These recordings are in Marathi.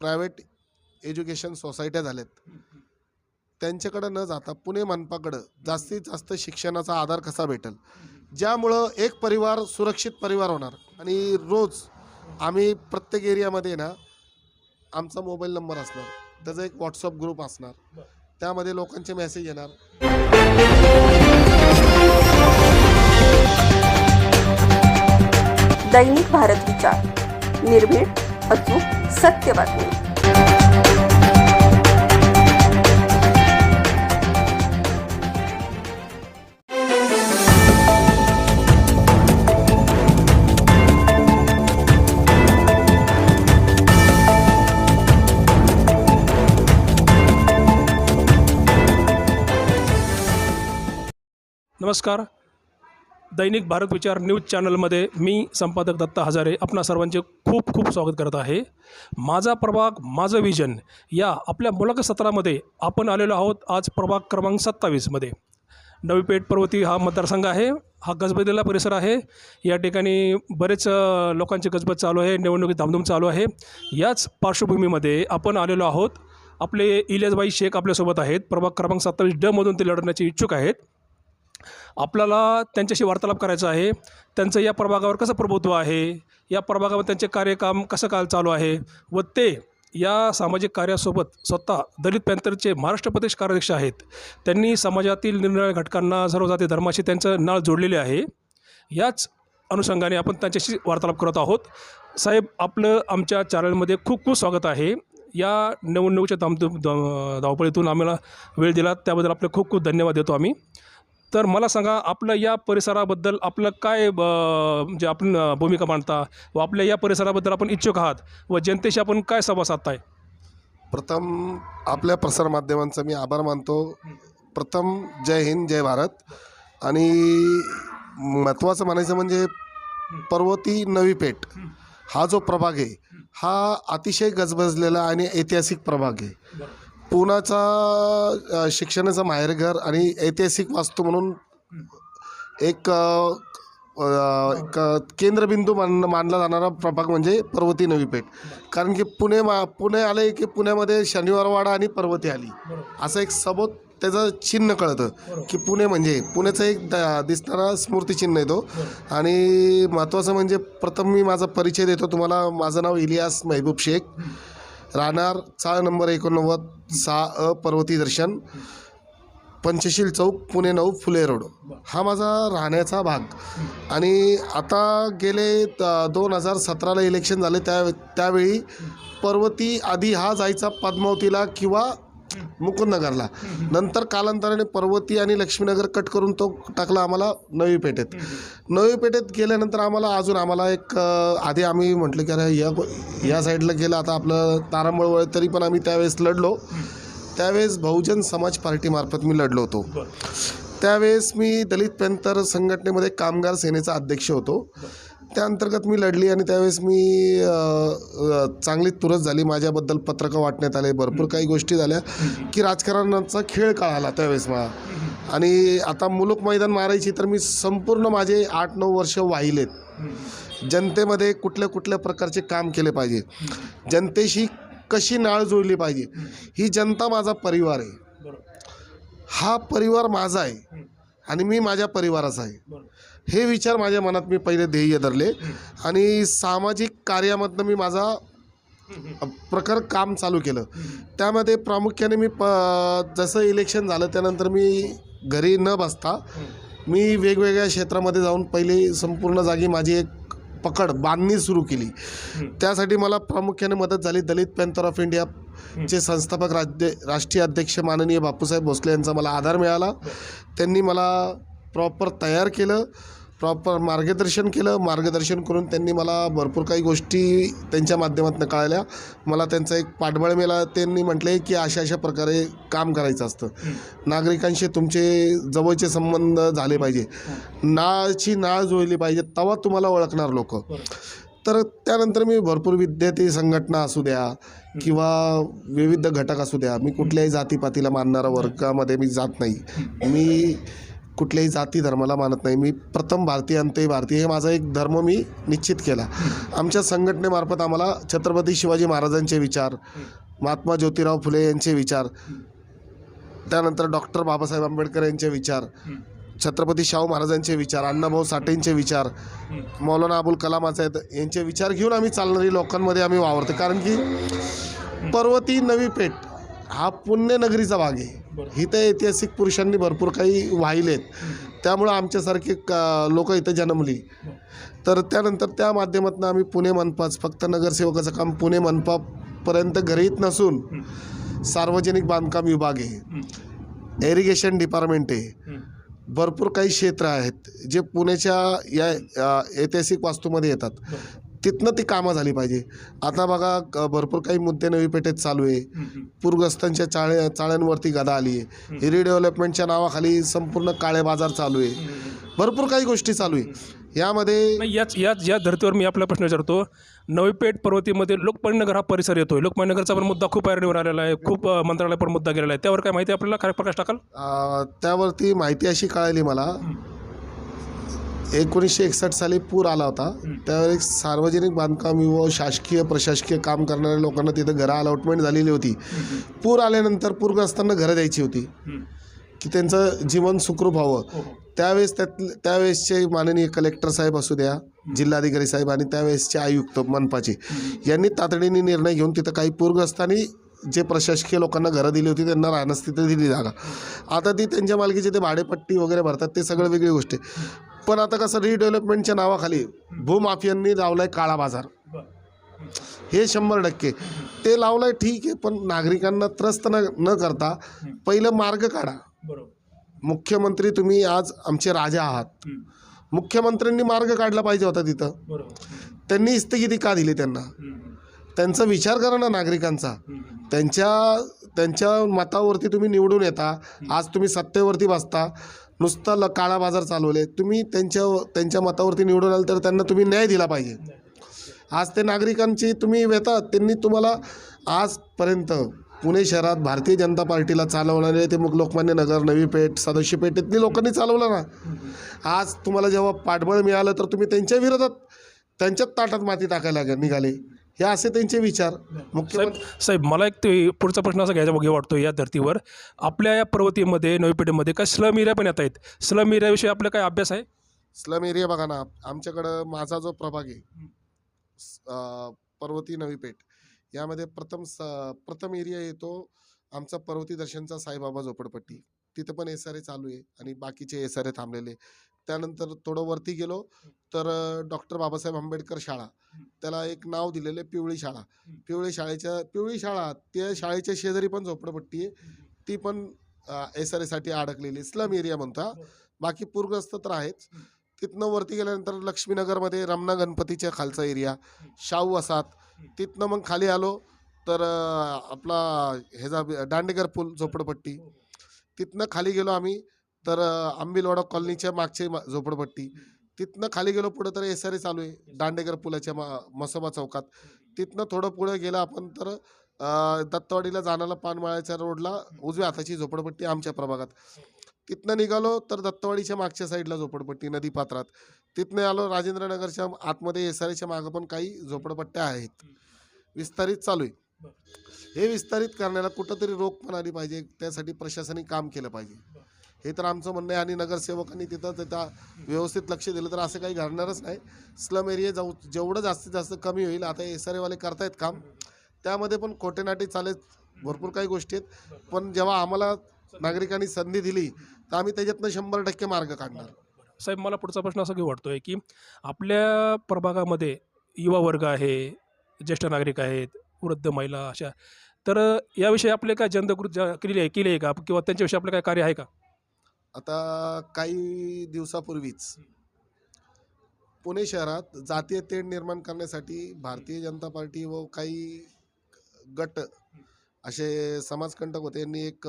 प्रायव्हेट एज्युकेशन सोसायट्या झाल्यात. त्यांच्याकडं न जाता पुणे मनपाकडं जास्तीत जास्त शिक्षणाचा आधार कसा भेटेल? ज्यामुळं एक परिवार सुरक्षित परिवार होणार. आणि रोज आम्ही प्रत्येक एरियामध्ये ना आमचा मोबाईल नंबर असणार त्याचा एक व्हॉट्सअप ग्रुप असणार त्यामध्ये लोकांचे मेसेज येणार. दैनिक भारत विचार निर्भीड अचूक सत्य बातमी नमस्कार। दैनिक भारत विचार न्यूज चॅनलमध्ये मी संपादक दत्ता हजारे आपणा सर्वांचे खूप खूप स्वागत करत आहे. माझा प्रभाग माझं विजन या आपल्या मुलाखत सत्रामध्ये आपण आलेलो आहोत आज प्रभाग क्रमांक सत्तावीसमध्ये. नवीपेठ पर्वती हा मतदारसंघ आहे हा गजबजलेला परिसर आहे. या ठिकाणी बरेच लोकांची गजबज चालू आहे निवडणुकीत धामधूम चालू आहे. याच पार्श्वभूमीमध्ये आपण आलेलो आहोत. आपले इलियासबाई शेख आपल्यासोबत आहेत. प्रभाग क्रमांक सत्तावीस डमधून ते लढण्याचे इच्छुक आहेत. आपल्याला त्यांच्याशी वार्तालाप करायचा आहे. त्यांचं या प्रभागावर कसं प्रभुत्व आहे? या प्रभागावर त्यांचे कार्यकाम कसं काल चालू आहे? व ते या सामाजिक कार्यासोबत स्वतः दलित पॅन्थरचे महाराष्ट्र प्रदेश कार्याध्यक्ष आहेत. त्यांनी समाजातील निरनिराळ्या घटकांना सर्व जाती धर्माशी त्यांचं नाळ जोडलेले आहे. याच अनुषंगाने आपण त्यांच्याशी वार्तालाप करत आहोत. साहेब आपलं आमच्या चॅनलमध्ये खूप खूप स्वागत आहे. या निवडणुकीच्या धामधूम ध- धावपळीतून आम्हाला वेळ दिला. त्याबद्दल आपले खूप खूप धन्यवाद देतो आम्ही. तर मला सांगा आपलं या परिसराबद्दल आपलं काय म्हणजे आपण भूमिका मांडता? व आपल्या या परिसराबद्दल आपण इच्छुक आहात? व जनतेशी आपण काय संवाद साधताय? प्रथम आपल्या प्रसारमाध्यमांचा मी आभार मानतो. प्रथम जय हिंद जय भारत. आणि महत्त्वाचं म्हणायचं म्हणजे पर्वती नवी पेठ. हा जो प्रभाग आहे हा अतिशय गजबजलेला आणि ऐतिहासिक प्रभाग आहे. पुण्याचा शिक्षणाचं माहेरघर आणि ऐतिहासिक वास्तू म्हणून एक केंद्रबिंदू मान मानला जाणारा प्रभाग म्हणजे पर्वती नवी पेठ कारण की पुणे मा पुणे आले की पुण्यामध्ये शनिवारवाडा आणि पर्वती आली. असं एक सबोत त्याचं चिन्ह कळतं की पुणे म्हणजे पुण्याचं एक द- दिसणारा स्मृतिचिन्ह आहे तो आणि महत्त्वाचं म्हणजे प्रथम मी माझा परिचय देतो. तुम्हाला माझं नाव इलियास महबूब शेख. राहणार चाळ नंबर एकोणनव्वद सहा अ पर्वती दर्शन पंचशील चौक पुणे नऊ फुले रोड. हा माझा राहण्याचा भाग. आणि आता गेले दोन हजार सतराला इलेक्शन झाले त्या त्यावेळी पर्वती आधी हा जायचा पद्मावतीला किंवा मुकुंदनगरला. नंतर कालांतराने पर्वती आणि लक्ष्मीनगर कट करून तो टाकला आम्हाला नवी पेठेत. नवी पेठेत गेल्यानंतर आम्हाला अजून आम्हाला एक आधी आम्ही म्हटलं की अरे या या साईडला गेलं आता आपलं तारांबळ तरी पण आम्ही त्यावेळेस लढलो. त्यावेळेस बहुजन समाज पार्टीमार्फत मी लढलो होतो. त्यावेळेस मी दलित पॅंथर संघटनेमध्ये कामगार सेनेचा अध्यक्ष होतो. त्या अंतर्गत मी लढली आणि त्यावेळेस मी चांगली तुरस झाली. माझ्याबद्दल पत्रकं वाटण्यात आले भरपूर काही गोष्टी झाल्या की राजकारणाचा खेळ कळाला त्यावेळेस मला. आणि आता मुलूक मैदान मारायची तर मी संपूर्ण माझे आठ नऊ वर्ष वाहिलेत. जनतेमध्ये कुठल्या कुठल्या प्रकारचे काम केले पाहिजे. जनतेशी कशी नाळ जोडली पाहिजे. ही जनता माझा परिवार आहे. हा परिवार माझा आहे. आणि मी माझ्या परिवाराचा आहे. हे विचार माझ्या मनात मी पहिले ध्येय धरले. आणि सामाजिक कार्यामधनं मी माझा प्रकार काम चालू केलं. त्यामध्ये प्रामुख्याने मी प जसं इलेक्शन झालं त्यानंतर मी घरी न बसता मी वेगवेगळ्या क्षेत्रामध्ये जाऊन पहिले संपूर्ण जागी माझी एक पकड बांधणी सुरू केली. त्यासाठी मला प्रामुख्याने मदत झाली. दलित पॅन्थर ऑफ इंडिया चे संस्थापक राज्य राष्ट्रीय अध्यक्ष माननीय बापूसाहेब भोसले यांचा मला आधार मिळाला. त्यांनी मला प्रॉपर तयार केलं प्रॉपर मार्गदर्शन केलं. मार्गदर्शन करून त्यांनी मला भरपूर काही गोष्टी त्यांच्या माध्यमातून कळाल्या. मला त्यांचा एक पाठबळ मिळाला. त्यांनी म्हटले की अशा अशा प्रकारे काम करायचं असतं. नागरिकांशी तुमचे जवळचे संबंध झाले पाहिजे. नाळची नाळ जुळली पाहिजे तेव्हा तुम्हाला ओळखणार लोक. तर त्यानंतर मी भरपूर विद्यार्थी संघटना असू द्या किंवा विविध घटक असू द्या मी कुठल्याही जातीपातीला मानणारा वर्गामध्ये मी जात नाही. मी कुठल्याही जाती धर्माला मानत नाही. मी प्रथम भारतीय अंतही भारतीय हे माझा एक धर्म मी निश्चित केला. आमच्या संघटनेमार्फत आम्हाला छत्रपती शिवाजी महाराजांचे विचार महात्मा ज्योतिराव फुले यांचे विचार त्यानंतर डॉक्टर बाबासाहेब आंबेडकर यांचे विचार छत्रपती शाहू महाराजांचे विचार अण्णाभाऊ साठेंचे विचार मौलाना अबुल कलाम आझाद यांचे विचार घेऊन आम्ही चालणारी लोकांमध्ये आम्ही वावरतो. कारण की पर्वती नवी पेठ हा पुण्यनगरीचा भाग आहे. इथं ऐतिहासिक पुरुषांनी भरपूर काही वाहिलेत त्यामुळं आमच्यासारखे क लोक इथं जन्मली. तर त्यानंतर त्या माध्यमातून आम्ही पुणे मनपाच फक्त नगरसेवकाचं काम पुणे मनपापर्यंत घरीत नसून सार्वजनिक बांधकाम विभाग आहे. एरिगेशन डिपार्टमेंट आहे. भरपूर काही क्षेत्र आहेत जे पुण्याच्या या ऐतिहासिक वास्तूमध्ये येतात. तिथनं ती कामं झाली पाहिजे. आता बघा भरपूर काही मुद्दे नवी पेठेत चालू आहे. पूरग्रस्तांच्या चाळे चाळ्यांवरती गदा आली आहे. रिडेव्हलपमेंटच्या नावाखाली संपूर्ण काळे बाजार चालू आहे. भरपूर काही गोष्टी चालू आहे. यामध्ये याच याच या धर्तीवर मी आपला प्रश्न विचारतो. नवीपेठ पर्वतीमध्ये लोकमान्य नगर हा परिसर येतोय. लोकमान्य नगरचा पण मुद्दा खूप ऐरणीवर आलेला आहे. खूप मंत्रालय पण मुद्दा गेलेला आहे. त्यावर काय माहिती आपल्याला? काय प्रकाश टाकाल? त्यावरती माहिती अशी कळाली मला. एकोणीसशे एकसष्ट साली पूर आला होता. त्यावेळी सार्वजनिक बांधकाम व शासकीय प्रशासकीय काम करणाऱ्या लोकांना तिथं घरं अलॉटमेंट झालेली होती. पूर आल्यानंतर पूरग्रस्तांना घरं द्यायची होती. की त्यांचं जीवन सुखरूप व्हावं त्यावेळेस त्यात त्यावेळेसचे माननीय कलेक्टर साहेब असू द्या जिल्हाधिकारी साहेब आणि त्यावेळेसचे आयुक्त मनपाचे यांनी तातडीने निर्णय घेऊन तिथं काही पूरग्रस्तांनी जे प्रशासकीय लोकांना घरं दिली होती त्यांना राहण्यास तिथे दिली जागा. आता ती त्यांच्या मालकीचे ते भाडेपट्टी वगैरे भरतात ते सगळं वेगळी गोष्ट आहे. पण आता कसं रिडेव्हलपमेंटच्या नावाखाली भूमाफियांनी लावलाय काळा बाजार. हे शंभर टक्के. ते लावलंय ठीक आहे पण नागरिकांना त्रस्त न न करता पहिलं मार्ग काढा. बरोबर. मुख्यमंत्री तुम्ही आज आमचे राजा आहात. मुख्यमंत्र्यांनी मार्ग काढला पाहिजे होता तिथं. त्यांनी स्थगिती का दिली त्यांना? त्यांचा विचार करा ना नागरिकांचा. त्यांच्या त्यांच्या मतावरती तुम्ही निवडून येता. आज तुम्ही सत्तेवरती बसता. नुसता ल काळा बाजार चालवले. तुम्ही त्यांच्या त्यांच्या मतावरती निवडून आले तर त्यांना तुम्ही न्याय दिला पाहिजे. आज ते नागरिकांची तुम्ही येतात त्यांनी तुम्हाला आजपर्यंत पुणे शहरात भारतीय जनता पार्टीला चालवणारे ते मग लोकमान्य नगर नवी पेठ सदस्य पेठ इथली लोकांनी चालवलं ना. आज तुम्हाला जेव्हा पाठबळ मिळालं तर तुम्ही त्यांच्या विरोधात त्यांच्याच ताटात माती टाकायला निघाले. हे असे त्यांचे विचार. मुख्यमंत्री साहेब मला एक ते पुढचा प्रश्न असा घ्यायचा योग्य वाटतो या धर्तीवर. आपल्या या पर्वतीमध्ये नवीपेठेमध्ये काय स्लम एरिया पण येत आहेत. स्लम एरियाविषयी आपला काय अभ्यास आहे? स्लम एरिया बघा ना. आमच्याकडं माझा जो प्रभाग आहे पर्वती नवी पेठ. यामध्ये प्रथम स प्रथम एरिया येतो आमचा पर्वती दर्शनचा साईबाबा झोपडपट्टी. तिथं पण एस आर ए चालू आहे आणि बाकीचे एस आर ए थांबलेले त्यानंतर थोडं वरती गेलो तर डॉक्टर बाबासाहेब आंबेडकर शाळा. त्याला एक नाव दिलेलं आहे पिवळी शाळा. पिवळी शाळेच्या पिवळी शाळा त्या शाळेच्या शेजारी पण झोपडपट्टी आहे. ती पण एस आर एसाठी अडकलेली स्लम एरिया म्हणता बाकी पूरग्रस्त तर आहेच. तिथनं वरती गेल्यानंतर लक्ष्मीनगरमध्ये रमणा गणपतीच्या खालचा एरिया. शाहू वसात तिथनं मग खाली आलो. तर आपला ह्याचा दांडेकर पूल झोपडपट्टी. तिथनं खाली गेलो आम्ही. तर आंबीलवाडा कॉलनीच्या मागचे झोपडपट्टी. तिथनं खाली गेलो पुढं तर एस आर ए चालू आहे. दांडेकर पुलाच्या मा मसोबा चौकात. तिथनं थोडं पुढं गेलं आपण तर दत्तवाडीला जाणारा पानमाळ्याच्या रोडला उजव्या हाताची झोपडपट्टी आमच्या प्रभागात. तिथनं निघालो तर दत्तवाडीच्या मागच्या साईडला झोपडपट्टी नदीपात्रात तिथनं आलो राजेंद्रनगरच्या आतमध्ये एस आर एच्या मागं पण काही झोपडपट्ट्या आहेत. विस्तारित चालू आहे. हे विस्तारित करण्याला कुठंतरी रोख पण आली पाहिजे त्यासाठी प्रशासनाने काम केलं पाहिजे. हे तर आमचं म्हणणं आहे आणि नगरसेवकांनी तिथं तिथं व्यवस्थित लक्ष दिलं तर असं काही घडणारच नाही. स्लम एरिया जाऊ जेवढं जास्तीत जास्त कमी होईल आता एस आर एवाले करतायत काम. त्यामध्ये पण खोटेनाटी चालेल भरपूर काही गोष्टी आहेत. पण जेव्हा आम्हाला नागरिकांनी संधी दिली तर आम्ही त्याच्यातनं शंभर टक्के मार्ग काढणार. साहेब मला पुढचा प्रश्न असा घेऊ वाटतोय की आपल्या प्रभागामध्ये युवा वर्ग आहे ज्येष्ठ नागरिक आहेत वृद्ध महिला अशा तर याविषयी आपले काय जनजागृती केली आहे केली आहे का? किंवा त्यांच्याविषयी आपलं काय कार्य आहे का? आता काही दिवसापूर्वीच पुणे शहरात जातीय तेढ निर्माण करण्यासाठी भारतीय जनता पार्टी व काही गट असे समाजकंटक होते. यांनी एक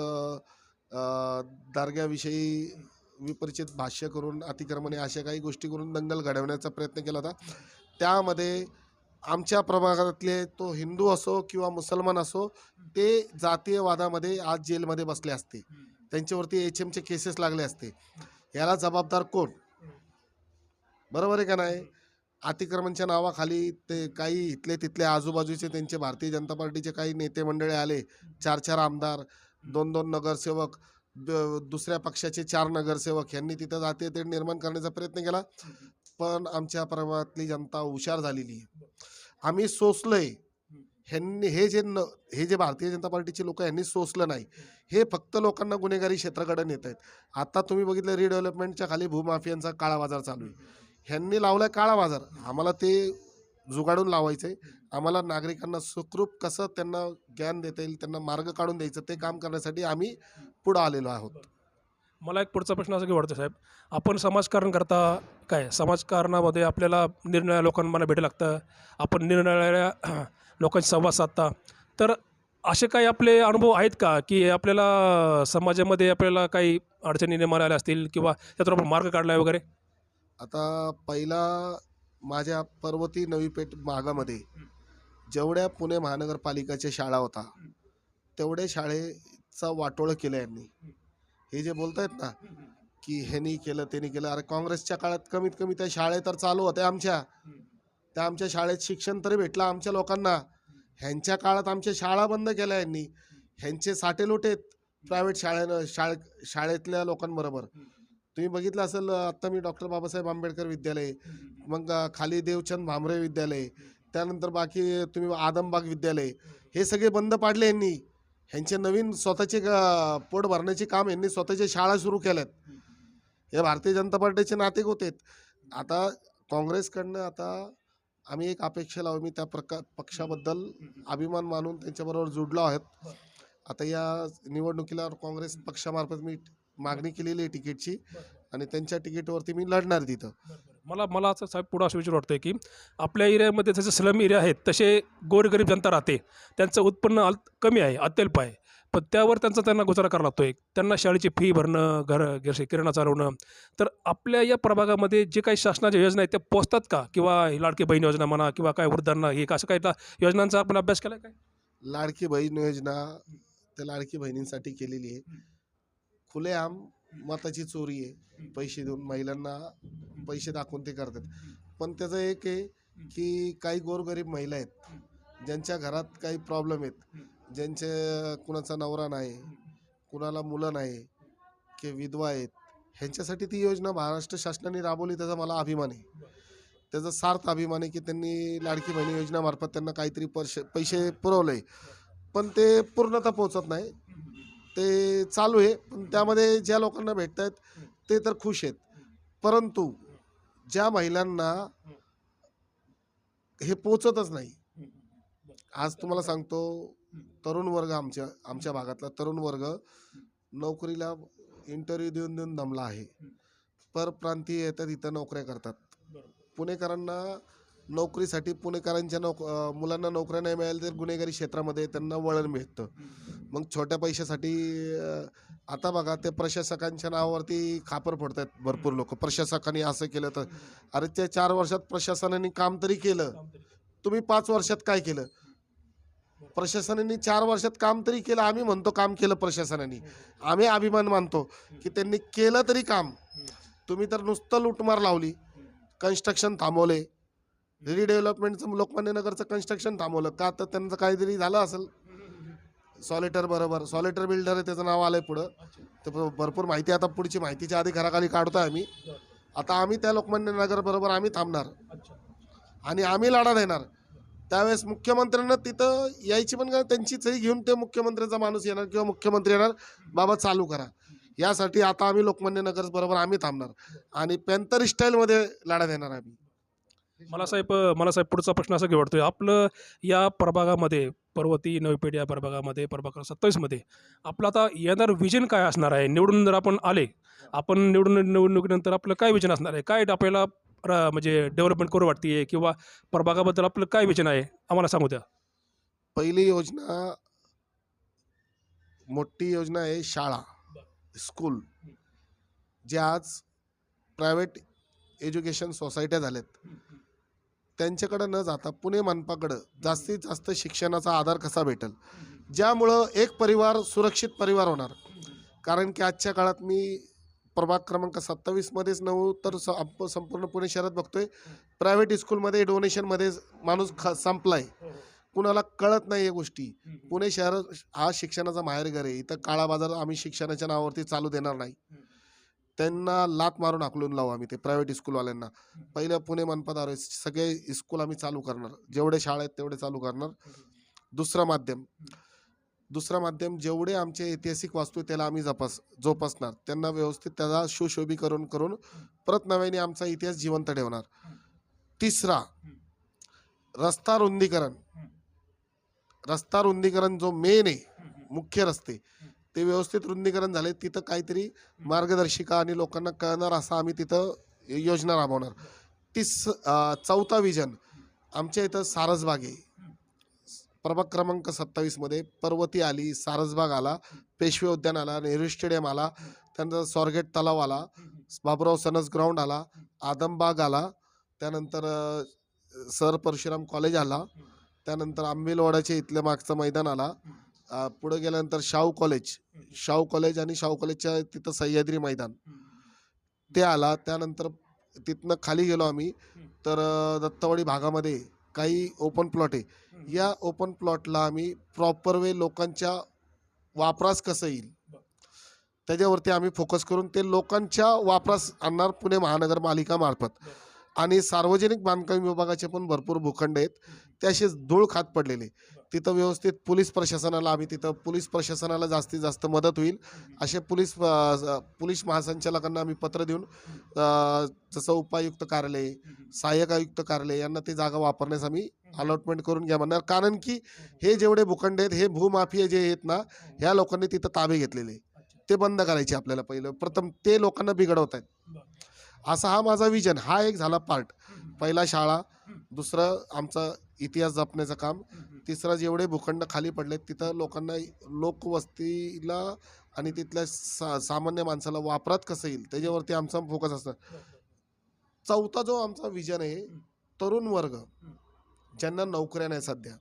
दर्ग्याविषयी विपरिचित भाष्य करून अतिक्रमणे अशा काही गोष्टी करून दंगल घडवण्याचा प्रयत्न केला होता. त्यामध्ये आमच्या प्रभागातले तो हिंदू असो किंवा मुसलमान असो ते जातीयवादामध्ये आज जेलमध्ये बसले असते. त्यांच्यावरती एच एमचे केसेस लागले असते. याला जबाबदार कोण? बरोबर आहे का नाही? अतिक्रमणच्या नावाखाली ते काही इथले तिथले आजूबाजूचे त्यांचे भारतीय जनता पार्टीचे काही नेते मंडळी आले चार चार आमदार दोन दोन नगरसेवक द- दुसऱ्या पक्षाचे चार नगरसेवक यांनी तिथं जाते ते निर्माण करण्याचा प्रयत्न केला. पण आमच्या प्रभागातली जनता हुशार झालेली आहे. आम्ही सोसलंय. ह्यांनी हे जे न हे जे भारतीय जनता पार्टीचे लोक यांनी सोसलं नाही. हे फक्त लोकांना गुन्हेगारी क्षेत्राकडे नेत आहेत. आता तुम्ही बघितलं रिडेव्हलपमेंटच्या खाली भूमाफियांचा काळा बाजार चालू आहे. ह्यांनी लावलाय काळा बाजार आम्हाला ते जुगाडून लावायचं. आहे आम्हाला नागरिकांना सुखरूप कसं त्यांना ज्ञान देता येईल त्यांना मार्ग काढून द्यायचं ते काम करण्यासाठी आम्ही पुढं आलेलो आहोत. मला एक पुढचा प्रश्न असा की वाटतं साहेब आपण समाजकारण करता काय? समाजकारणामध्ये आपल्याला निरनिळ्या लोकांना भेटायला लागतं. आपण निरनिळ्या लोकांशी संवाद साधता. तर असे काही आपले अनुभव आहेत का? की आपल्याला समाजामध्ये आपल्याला काही अडचणी निर्माण आल्या असतील किंवा त्यातून आपण मार्ग काढला आहे वगैरे? आता पहिला माझ्या पर्वती नवी पेठ भागामध्ये जेवढ्या पुणे महानगरपालिकाच्या शाळा होता तेवढ्या शाळेचा वाटोळं केलं यांनी. हे जे बोलत आहेत ना की ह्यानी केलं त्यांनी केलं अरे काँग्रेसच्या काळात कमीत कमी त्या शाळे तर चालू होत्या आमच्या. त्या आमच्या शाळेत शिक्षण तरी भेटलं आमच्या लोकांना. ह्यांच्या काळात आमच्या शाळा बंद केल्या यांनी. ह्यांचे साठे लोटेत प्रायव्हेट शाळेनं शाळे शाळेतल्या लोकांबरोबर. तुम्ही बघितलं असेल आत्ता मी डॉक्टर बाबासाहेब आंबेडकर विद्यालय मग खाली देवचंद भामरे विद्यालय त्यानंतर बाकी तुम्ही आदमबाग विद्यालय हे सगळे बंद पाडले यांनी. ह्यांचे नवीन स्वतःचे पोट भरण्याचे काम यांनी स्वतःच्या शाळा सुरू केल्यात. हे भारतीय जनता पार्टीचे नाते होते. आता काँग्रेसकडनं आता आम्ही एक अपेक्षा लावू मी त्या प्रकार पक्षाबद्दल अभिमान मानून त्यांच्याबरोबर जुडलो आहोत. आता या निवडणुकीला काँग्रेस पक्षामार्फत मी मागणी केलेली आहे तिकीटची आणि त्यांच्या तिकीटवरती मी लढणार तिथं. मला मला असं साहेब पुढं असं विचार वाटतं की आपल्या एरियामध्ये जसे स्लम एरिया आहेत तसे गोरगरीब जनता राहते. त्यांचं उत्पन्न अल कमी आहे अत्यल्प आहे. पण त्यावर त्यांचा त्यांना गुजारा करावा लागतो त्यांना शाळेची फी भरणं घर किराणा चालवणं. तर आपल्या या प्रभागामध्ये जे काही शासनाच्या योजना आहेत त्या पोचतात का? किंवा लाडकी बहीण योजना म्हणा किंवा काय वृद्धांना हे असं काही योजनांचा आपण अभ्यास केला काय? लाडकी बहीण योजना त्या लाडकी बहिणींसाठी केलेली आहे. खुलेआम मताची चोरी आहे. पैसे देऊन महिलांना पैसे दाखवून ते करतात. पण त्याचं एक आहे की काही गोरगरीब महिला आहेत ज्यांच्या घरात काही प्रॉब्लेम आहेत ज्यांचे कुणाचा नवरा नाही कुणाला मुलं नाही की विधवा आहेत ह्यांच्यासाठी ती योजना महाराष्ट्र शासनाने राबवली त्याचा मला अभिमान आहे. त्याचा सार्थ अभिमान आहे की त्यांनी लाडकी बहिणी योजनामार्फत त्यांना काहीतरी पर्श पैसे पुरवले. पण ते पूर्णतः पोचत नाही. ते चालू आहे पण त्यामध्ये ज्या लोकांना भेटत आहेत ते तर खुश आहेत. परंतु ज्या महिलांना हे पोचतच नाही. आज तुम्हाला सांगतो तरुण वर्ग आमच्या आमच्या भागातला तरुण वर्ग नोकरीला इंटरव्ह्यू देऊन देऊन दमला आहे. परप्रांतीय येतात इथं नोकऱ्या करतात. पुणेकरांना नोकरीसाठी पुणेकरांच्या नोक मुलांना नोकऱ्या नाही मिळाल्या तर गुन्हेगारी क्षेत्रामध्ये त्यांना वळण मिळतं. मग छोट्या पैशासाठी आता बघा ते प्रशासकांच्या नावावरती खापर फोडतात भरपूर लोक. प्रशासकांनी असं केलं तर. अरे त्या चार वर्षात प्रशासनाने काम तरी केलं. तुम्ही पाच वर्षात काय केलं? प्रशासनाने चार वर्षात काम तरी केलं. आम्ही म्हणतो काम केलं प्रशासनाने. आम्ही अभिमान मानतो की त्यांनी केलं तरी काम. तुम्ही तर नुसतं लूटमार लावली. कन्स्ट्रक्शन थांबवले. रिडेव्हलपमेंटचं लोकमान्य नगरचं कन्स्ट्रक्शन थांबवलं. का तर त्यांचं काहीतरी झालं असेल? सॉलिटर बरोबर. सॉलिटर बिल्डर आहे त्याचं नाव आलंय पुढं. तर भरपूर माहिती आता पुढची माहितीच्या आधी घराखाली काढतोय आम्ही. आता आम्ही त्या लोकमान्य नगर बरोबर आम्ही थांबणार. आणि आम्ही लढा देणार. त्यावेळेस मुख्यमंत्र्यांना तिथं यायची पण त्यांची सही घेऊन ते मुख्यमंत्र्यांचा माणूस येणार किंवा मुख्यमंत्री येणार. बाबा चालू करा. यासाठी आता आम्ही लोकमान्य नगर बरोबर आम्ही थांबणार. आणि पॅन्थर स्टाईलमध्ये लढा देणार आम्ही. मला साहेब मला साहेब पुढचा प्रश्न असा की वाटतोय. आपलं या प्रभागामध्ये पर्वती नवी पिढी या प्रभागामध्ये प्रभाग सत्तावीसमध्ये आपलं आता येणार विजन काय असणार आहे? निवडून जर आपण आले आपण निवडून निवडणुकीनंतर आपलं काय विजन असणार आहे? काय आपल्याला म्हणजे डेव्हलपमेंट करू वाटते किंवा प्रभागाबद्दल आपलं काय विजन आहे? आम्हाला सांगू द्या. पहिली योजना मोठी योजना आहे शाळा स्कूल जे आज प्रायव्हेट एज्युकेशन सोसायट्या झाल्यात त्यांच्याकडं न जाता पुणे मनपाकडं जास्तीत जास्त शिक्षणाचा आधार कसा भेटेल? ज्यामुळं एक परिवार सुरक्षित परिवार होणार. कारण की आजच्या काळात मी प्रभाग क्रमांक सत्तावीसमध्येच नऊ तर स संपूर्ण पुणे शहरात बघतोय. प्रायव्हेट स्कूलमध्ये डोनेशनमध्ये माणूस ख संपलाय. कुणाला कळत नाही या गोष्टी. पुणे शहर हा शिक्षणाचा माहेरघर आहे. इथं काळा बाजार आम्ही शिक्षणाच्या नावावरती चालू देणार नाही. त्यांना लात मारून हाकलून लावू आम्ही ते प्रायव्हेट स्कूलवाल्यांना पहिलं पुणे मनपादार सगळे स्कूल आम्ही चालू करणार. जेवढे शाळा आहेत तेवढे चालू करणार. दुसरं माध्यम. दुसरं माध्यम जेवढे आमचे ऐतिहासिक वास्तू त्याला आम्ही जपास जोपासणार. त्यांना व्यवस्थित त्याला सुशोभीकरण करून परत नव्याने आमचा इतिहास जिवंत ठेवणार. तिसरा रस्ता रुंदीकरण. रस्ता रुंदीकरण जो मेन आहे मुख्य रस्ते. ते व्यवस्थित रुंदीकरण झाले. तिथं काहीतरी मार्गदर्शिका आणि लोकांना कळणार असं आम्ही तिथं योजना राबवणार. तीस चौथा विजन आमच्या इथं सारसबाग आहे. प्रभाग क्रमांक सत्तावीसमध्ये पर्वती आली सारसबाग आला पेशवे उद्यान आला नेहरू स्टेडियम आला त्यानंतर स्वारगेट तलाव आला बाबुराव सनस ग्राउंड आला आदमबाग आला त्यानंतर सर परशुराम कॉलेज आला त्यानंतर आंबेलवाड्याच्या इथल्या मागचं मैदान आला पुढे गेल्यानंतर शाहू कॉलेज शाहू कॉलेज आणि शाहू कॉलेजच्या तिथं सह्याद्री मैदान. ते आला. त्यानंतर तिथनं खाली गेलो आम्ही. तर दत्तवाडी भागामध्ये काही ओपन प्लॉट आहे. या ओपन प्लॉटला आम्ही प्रॉपर वे लोकांच्या वापरास कसं येईल? त्याच्यावरती आम्ही फोकस करून ते लोकांच्या वापरास आणणार पुणे महानगरपालिकामार्फत आणि सार्वजनिक बांधकाम विभागाचे पण भरपूर भूखंड आहेत. ते धूळ खात पडलेले. तिथं व्यवस्थित पोलीस प्रशासनाला आम्ही तिथं पोलीस प्रशासनाला जास्तीत जास्त मदत होईल. असे पोलीस पोलीस महासंचालकांना आम्ही पत्र देऊन जसं उपायुक्त कार्यालय सहाय्यक आयुक्त कार्यालय यांना ते जागा वापरण्यास आम्ही अलॉटमेंट करून घ्या म्हणणार. कारण की हे जेवढे भूखंड आहेत हे भूमाफिया जे आहेत ना ह्या लोकांनी तिथं ताबे घेतलेले. ते बंद करायचे आपल्याला पहिलं. प्रथम ते लोकांना बिघडवत आहेत. असा हा माझा विजन हा एक झाला पार्ट पहिला शाळा दुसरं आमचा इतिहास जपण्याचं काम. तिसरं जेवढे भूखंड खाली पडले तिथं लोकांना लोकवस्तीला आणि तिथल्या सा सामान्य माणसाला वापरात कसं येईल? त्याच्यावरती आमचा फोकस असतं चौथा जो आमचा विजन आहे तरुण वर्ग ज्यांना नोकऱ्या नाही सध्या.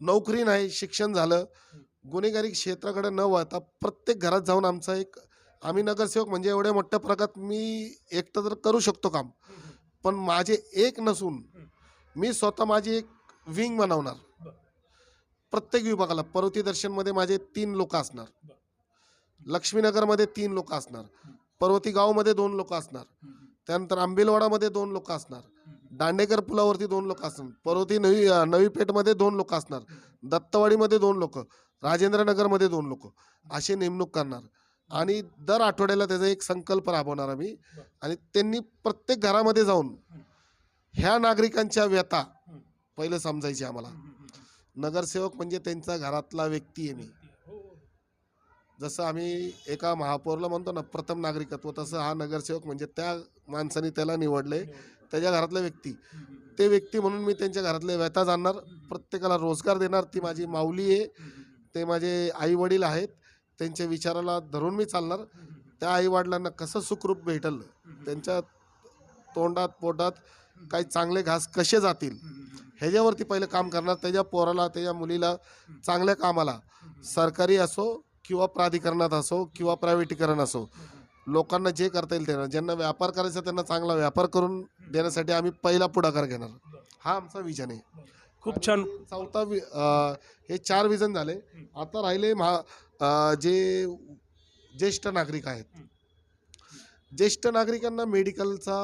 नोकरी नाही शिक्षण झालं गुन्हेगारी क्षेत्राकडे न वळता प्रत्येक घरात जाऊन आमचा एक आम्ही नगरसेवक म्हणजे एवढ्या मोठ्या प्रकारात मी एकटं तर करू शकतो काम. पण माझे एक नसून मी स्वतः माझी एक विंग बनवणार. प्रत्येक विभागाला पर्वती दर्शनमध्ये माझे तीन लोक असणार. लक्ष्मीनगरमध्ये तीन लोक असणार. पर्वती गावमध्ये दोन लोक असणार. त्यानंतर आंबेलवाडामध्ये दोन लोक असणार. दांडेकर पुलावरती दोन लोक असणार. पर्वती नवी नवी पेठमध्ये दोन लोक असणार. दत्तवाडीमध्ये दोन लोक. राजेंद्रनगरमध्ये दोन लोक. असे नेमणूक करणार. आणि दर आठवड्याला त्याचा एक संकल्प राबवणार आम्ही. आणि त्यांनी प्रत्येक घरामध्ये जाऊन ह्या नागरिकांच्या व्यथा पहिले समजायची आम्हाला. नगरसेवक म्हणजे त्यांचा घरातला व्यक्ती आहे मी. जसं आम्ही एका महापौरला म्हणतो ना प्रथम नागरिकत्व तसं हा नगरसेवक म्हणजे त्या माणसाने त्याला निवडले त्याच्या घरातला व्यक्ती. ते व्यक्ती म्हणून मी त्यांच्या घरातले व्यथा जाणणार प्रत्येकाला रोजगार देणार. ती माझी माऊली आहे. ते माझे आई वडील आहेत. त्यांच्या विचाराला धरून मी चालणार. त्या आई वडिलांना कसं सुखरूप भेटल? त्यांच्या तोंडात पोटात काही चांगले घास कसे जातील? ह्याच्यावरती पहिलं काम करणार त्याच्या पोराला त्याच्या मुलीला चांगल्या कामाला. सरकारी असो किंवा प्राधिकरणात असो किंवा प्रायव्हेटीकरण असो. लोकांना जे करता येईल त्यांना. ज्यांना व्यापार करायचा त्यांना चांगला व्यापार करून देण्यासाठी आम्ही पहिला पुढाकार घेणार. हा आमचा विजन आहे. खूप छान. चौथा वि हे चार विजन झाले. आता राहिले महा जे ज्येष्ठ नागरिक आहेत. ज्येष्ठ नागरिकांना मेडिकलचा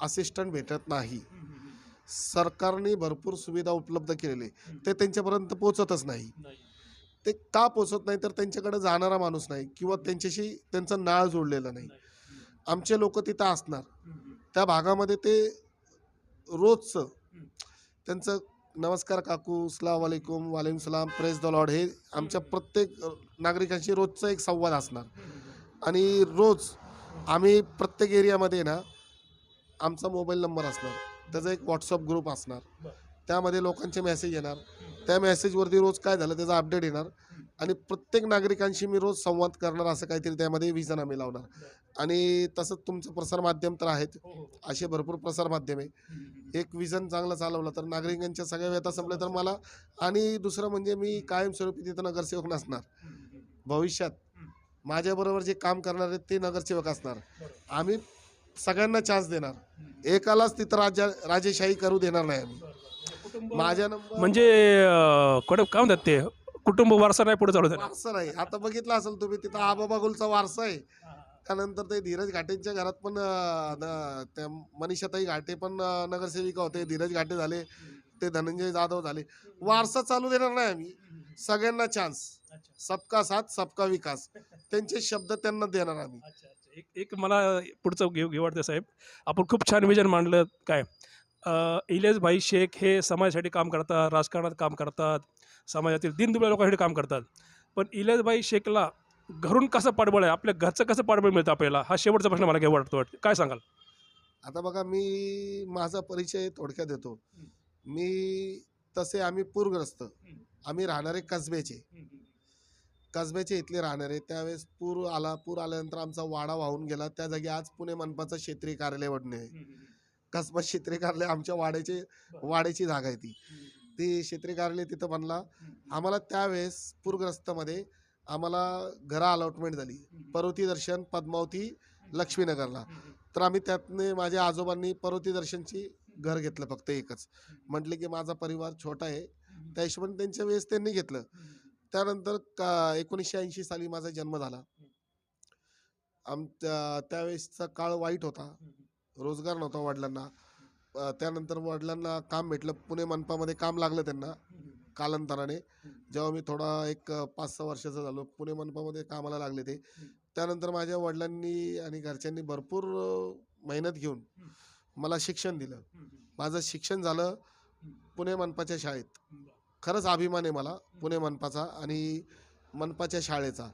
असिस्टंट भेटत नाही. सरकारने भरपूर सुविधा उपलब्ध केलेली ते त्यांच्यापर्यंत पोचतच नाही. ते का पोचत नाही? तर त्यांच्याकडे जाणारा माणूस नाही किंवा त्यांच्याशी त्यांचं नाळ जोडलेलं नाही. आमचे लोक तिथं असणार. त्या भागामध्ये ते रोजचं त्यांचं नमस्कार काकू सलाम वालेकुम वालेकुम सलाम प्रेस द लॉर्ड हे आमच्या प्रत्येक नागरिकांशी रोजचा एक संवाद असणार. आणि रोज आम्ही प्रत्येक एरियामध्ये ना आमचा मोबाईल नंबर असणार त्याचा एक व्हॉट्सअप ग्रुप असणार. त्यामध्ये लोकांचे मेसेज येणार. त्या मेसेजवरती रोज काय झालं त्याचा अपडेट येणार. आणि प्रत्येक नागरिकांशी मी रोज संवाद करणार असं काहीतरी त्यामध्ये विजन आम्ही लावणार. आणि तसंच तुमचं प्रसारमाध्यम तर आहेत. असे भरपूर प्रसारमाध्यम आहे. एक विजन चांगलं चालवलं तर नागरिकांच्या सगळ्या व्यथा संपल्या तर मला आणि दुसरं म्हणजे मी कायमस्वरूपी तिथं नगरसेवक नसणार. भविष्यात माझ्याबरोबर जे काम करणार आहेत ते नगरसेवक असणार. आम्ही सगळ्यांना चान्स देणार. एकालाच तिथं राज्य राजेशाही करू देणार नाही आम्ही. माझ्या नंबर म्हणजे अं, कडे काय म्हणतात ते? कुटुंब वारसा नाही पुढे चालू देणार वारसा नाही. आता बघितलं असेल तुम्ही तिथं आबाबा गुलचा वारसा आहे. त्यानंतर ते धीरज घाटेंच्या घरात पण अं, न- त्या मनीषाताई घाटे पण अं, नगरसेविका होते. धीरज घाटे झाले ते धनंजय जाधव झाले. वारसा चालू देणार नाही आम्ही. सगळ्यांना चान्स सबका साथ सबका विकास. त्यांचे शब्द त्यांना देणार आम्ही. एक एक मला पुढचं घेऊ घेऊ वाटतं साहेब. आपण खूप छान विजन मांडलं. काय? अं, इलियास भाई शेख हे समाजासाठी काम करतात राजकारणात काम करतात समाजातील दिनदुबळ्या लोकांसाठी काम करतात. पण इलियास भाई शेखला घरून कसं पाठबळ आहे? आपल्या घरचं कसं पाठबळ मिळतं आपल्याला? हा शेवटचा प्रश्न मला घेऊ वाटतो. वाटतं काय सांगाल? आता बघा मी माझा परिचय थोडक्यात देतो. मी तसे आम्ही पूरग्रस्त. आम्ही राहणारे कसब्याचे कसब्याचे इथले राहणारे त्यावेळेस पूर आला पूर आल्यानंतर आमचा वाडा वाहून गेला. त्या जागी आज पुणे मनपाचं क्षेत्रीय कार्यालय वडणे आहे. कसबा क्षेत्रीय कार्यालय आमच्या वाड्याचे वाड्याची जागा आहे ती. ती क्षेत्रीय कार्यालय तिथं बनला. आम्हाला त्यावेळेस पूरग्रस्तमध्ये आम्हाला घरा अलॉटमेंट झाली. पर्वती दर्शन पद्मावती लक्ष्मीनगरला. तर आम्ही त्यातने माझ्या आजोबांनी पर्वती दर्शनची घर घेतलं फक्त एकच. म्हटले की माझा परिवार छोटा आहे. त्या हिशोबाने त्यांच्या वेळेस त्यांनी घेतलं. त्यानंतर का एकोणीसशे ऐंशी साली माझा जन्म झाला. आमच्या त्यावेळेसचा काळ वाईट होता. रोजगार नव्हता वडिलांना. त्यानंतर वडिलांना काम भेटलं. पुणे मनपामध्ये काम लागलं त्यांना कालांतराने. जेव्हा मी थोडा एक पाच सहा वर्षाचा झालो पुणे मनपामध्ये कामाला लागले ते. त्यानंतर माझ्या वडिलांनी आणि घरच्यांनी भरपूर मेहनत घेऊन मला शिक्षण दिलं. माझं शिक्षण झालं पुणे मनपाच्या शाळेत. खरंच अभिमान आहे मला पुणे मनपाचा आणि मनपाच्या शाळेचा.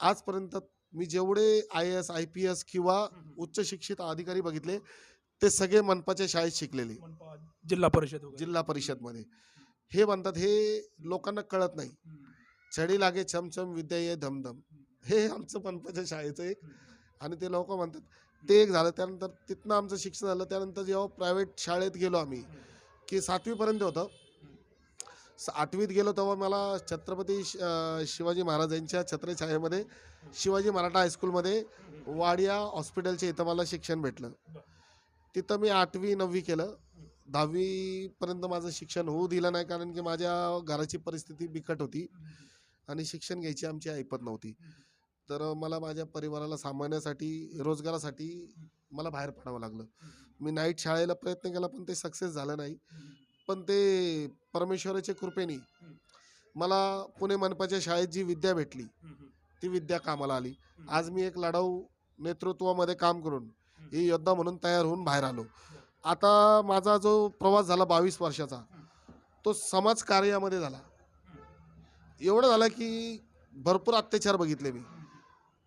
आजपर्यंत मी जेवढे I S I P S किंवा उच्च शिक्षित अधिकारी बघितले ते सगळे मनपाच्या शाळेत शिकलेले. जिल्हा परिषद. जिल्हा परिषदमध्ये. हे म्हणतात हे लोकांना कळत नाही. छडी लागे छमछम विद्या ये धमधम हे आमचं मनपाच्या शाळेचं एक. आणि ते लोक म्हणतात ते एक झालं त्यानंतर तिथनं आमचं शिक्षण झालं त्यानंतर जेव्हा प्रायव्हेट शाळेत गेलो आम्ही की सातवीपर्यंत होतं. आठवीत गेलो तेव्हा मला छत्रपती शिवाजी महाराजांच्या छत्रछायेमध्ये शिवाजी मराठा हायस्कूलमध्ये वाडिया हॉस्पिटलच्या इथं मला शिक्षण भेटलं. तिथं मी आठवी नववी केलं. दहावीपर्यंत माझं शिक्षण होऊ दिलं नाही कारण की माझ्या घराची परिस्थिती बिकट होती आणि शिक्षण घ्यायची आमची ऐपत नव्हती. तर मला माझ्या परिवाराला सांभाळण्यासाठी रोजगारासाठी मला बाहेर पडावं लागलं. मी नाईट शाळेला प्रयत्न केला पण ते सक्सेस झालं नाही. पण ते परमेश्वराच्या कृपेने. मला पुणे मनपाच्या शाळेत जी विद्या भेटली ती विद्या कामाला आली. आज मी एक लढाऊ नेतृत्वामध्ये काम करून ही योद्धा म्हणून तयार होऊन बाहेर आलो. आता माझा जो प्रवास झाला बावीस वर्षाचा तो समाज कार्यामध्ये झाला. एवढं झालं की भरपूर अत्याचार बघितले मी.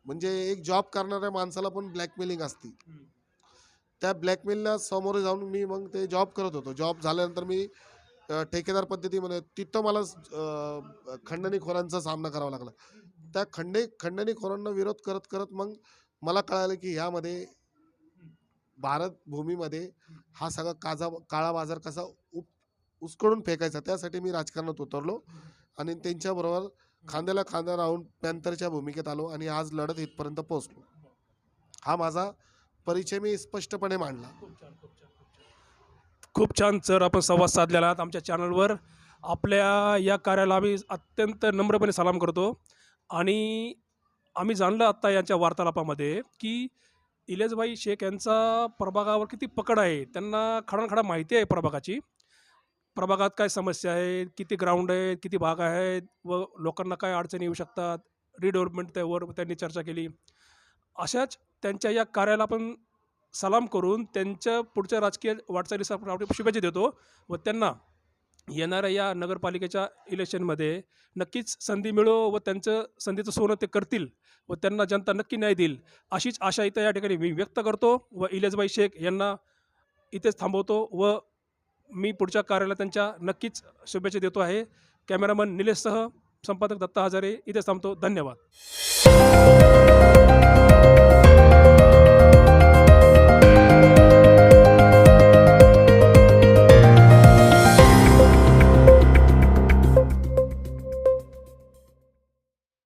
म्हणजे एक जॉब करणाऱ्या माणसाला पण ब्लॅकमेलिंग असते. त्या ब्लॅकमेलला समोर जाऊन मी मग ते जॉब करत होतो. जॉब झाल्यानंतर मी ठेकेदार पद्धतीमध्ये तिथं मला खंडणीखोरांचा सामना करावा लागला. त्या खंडे खंडणीखोरांना विरोध करत करत मग मला कळालं की ह्यामध्ये भारत भूमीमध्ये हा सगळा काजा काळा बाजार कसा उप उसकडून फेकायचा त्यासाठी मी राजकारणात उतरलो आणि त्यांच्याबरोबर खांद्याला खांदा राहून पॅन्थरच्या भूमिकेत आलो आणि आज लढत इथपर्यंत पोहोचलो. हा माझा परिचय मी स्पष्टपणे मांडला. खूप छान सर आपण संवाद साधलेला आहात आमच्या चॅनलवर. आपल्या या कार्याला आम्ही अत्यंत नम्रपणे सलाम करतो. आणि आम्ही जाणलं आत्ता यांच्या वार्तालापामध्ये की इलेजबाई शेख यांचा प्रभागावर किती पकड आहे त्यांना खडानखडा माहिती आहे प्रभागाची. प्रभागात काय समस्या आहेत किती ग्राउंड आहेत किती भाग आहेत व लोकांना काय अडचणी येऊ शकतात रिडेव्हलपमेंट त्यावर त्यांनी चर्चा केली. अशाच त्यांच्या या कार्याला आपण सलाम करून त्यांच्या पुढच्या राजकीय वाटचालीस आपण शुभेच्छा देतो व त्यांना येणाऱ्या या नगरपालिकेच्या इलेक्शनमध्ये नक्कीच संधी मिळो व त्यांचं संधीचं सोनं ते करतील व त्यांना जनता नक्की न्याय देईल अशीच आशा इथं या ठिकाणी मी व्यक्त करतो व इलेजबाई शेख यांना इथेच थांबवतो व मी पुढच्या कार्याला त्यांच्या नक्कीच शुभेच्छा देतो आहे. कॅमेरामन निलेशसह संपादक दत्ता हजारे इथेच थांबतो. धन्यवाद.